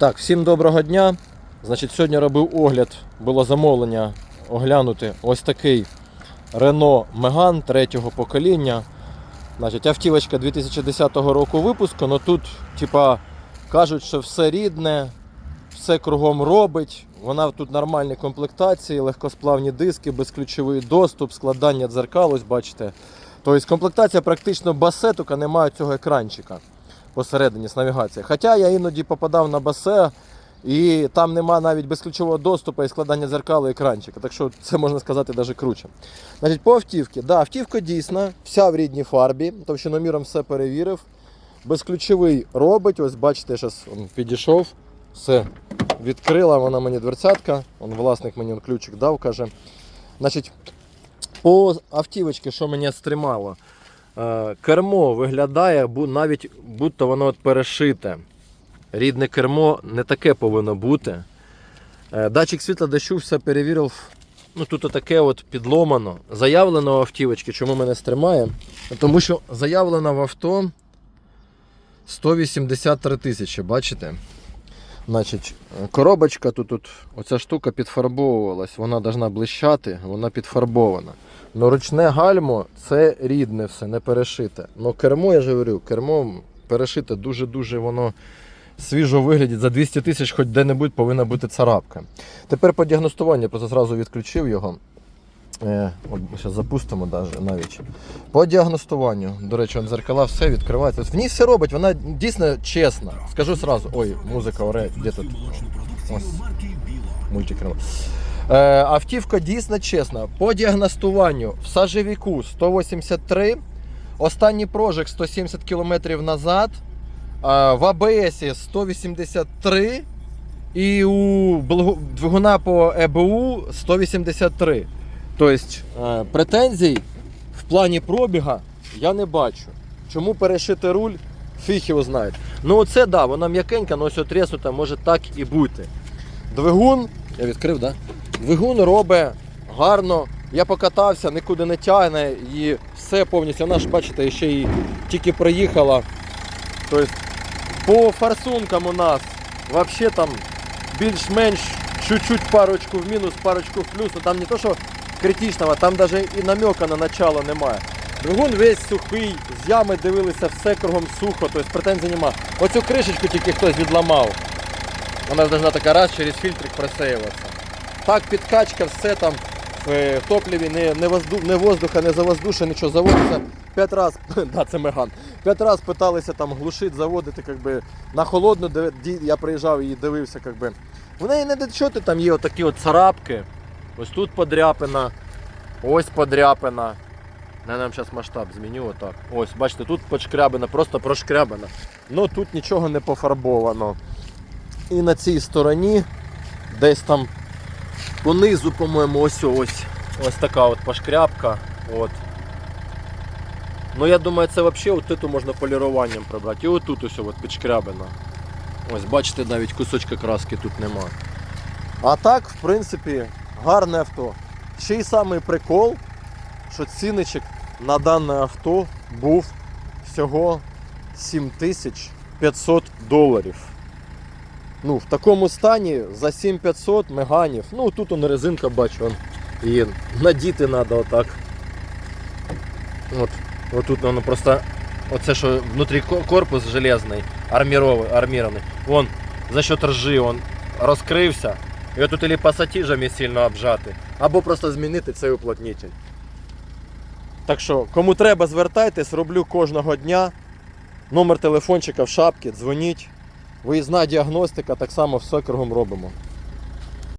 Так, всім доброго дня. Значить, сьогодні робив огляд, було замовлення оглянути ось такий Renault Megane третього покоління. Значить, автівочка 2010 року випуску, але тут, типа, кажуть, що все рідне, все кругом робить. Вона тут нормальні комплектації, легкосплавні диски, безключовий доступ, складання дзеркал, ось бачите. Тобто комплектація практично басе, тільки немає цього екранчика посередині з навігацією. Хоча я іноді попадав на басе, і там нема навіть безключового доступу і складання дзеркал і екранчика. Так що це можна сказати навіть круче. Значить, по автівці. Да, автівка дійсна, вся в рідній фарбі, товщиноміром все перевірив. Безключовий робить, ось бачите, я зараз підійшов, все відкрила вона мені дверцятка. Он власник мені ключик дав, каже. Значить, по автівочці, що мене стримало, кермо виглядає навіть будто воно перешите. Рідне кермо не таке повинно бути. Е, Датчик світла дощу все перевірив. Ну, тут таке от підломано. Заявлено в автівочці, чому мене стримає? Тому що заявлено в авто 183 тисячі, бачите? Значить, коробочка тут, тут оця штука підфарбовувалась, вона повинна блищати, вона підфарбована. Но ручне гальмо це рідне все, не перешите. Но кермо, я ж говорю, кермо перешите дуже-дуже воно свіжо виглядить. За 200 тисяч хоч де-небудь повинна бути царапка. Тепер по діагностуванню, просто зразу відключив його. Е, зараз запустимо навіть. По діагностуванню, до речі, он дзеркала все відкривається. В ній все робить, вона дійсно чесна. Скажу сразу. Ой, музика оре, де тут? Ось. Мультикрила. Е, автівка дійсно чесна. По діагностуванню в сажевіку 183, останній прожиг 170 км назад, е, в АБС 183 і у двигуна по ЕБУ 183. Тобто е, претензій в плані пробіга я не бачу. Чому перешити руль, фіг його знає. Ну оце да, вона м'якенька, але ось отреснута може так і бути. Двигун, я відкрив. Да? Двигун робить гарно. Я покатався, нікуди не тягне і все повністю. Вона ж, бачите, ще й тільки приїхала. Тобто по форсункам у нас взагалі там більш-менш чуть-чуть парочку в мінус, парочку в плюс. Ну, там не то, що критичного, там навіть і намека на начало немає. Двигун весь сухий, з ями дивилися, все кругом сухо, тобто претензій немає. Оцю кришечку тільки хтось відламав. Вона должна така раз через фільтрик просеюватися. Так, підкачка, все там в е, топливі, не, не, возду, не воздуха, не завоздуша, нічого заводиться. П'ять раз, да, це меган. П'ять раз питалися там глушити, заводити, как би, на холодну, я приїжджав і дивився, как би. В неї не дочоти, там є отакі от царапки. Ось тут подряпина, ось подряпина. Я нам зараз масштаб зміню отак. Ось, бачите, тут подшкрябина, просто прошкрябина. Ну тут нічого не пофарбовано. І на цій стороні, десь там понизу, по-моєму, ось ось. Ось така от пошкрябка. От. Ну я думаю, це взагалі от можна поліруванням прибрати. І отут ось от підшкрябина. Ось, бачите, навіть кусочка краски тут нема. А так, в принципі, гарне авто. Ще й самий прикол, що ціничок на дане авто був всього 7500 доларів. Ну, в такому стані за 7500 меганів. Ну, тут он резинка бачу, он її надіти треба отак. От, отут воно просто. Оце що внутрі корпус железний, армірований. Вон за счет ржи он розкрився. І тут или пасатіжами сильно обжати, або просто змінити цей уплотнитель. Так що, кому треба, звертайтесь, роблю кожного дня. Номер телефончика в шапці, дзвоніть. Виїзна діагностика, так само все кругом робимо.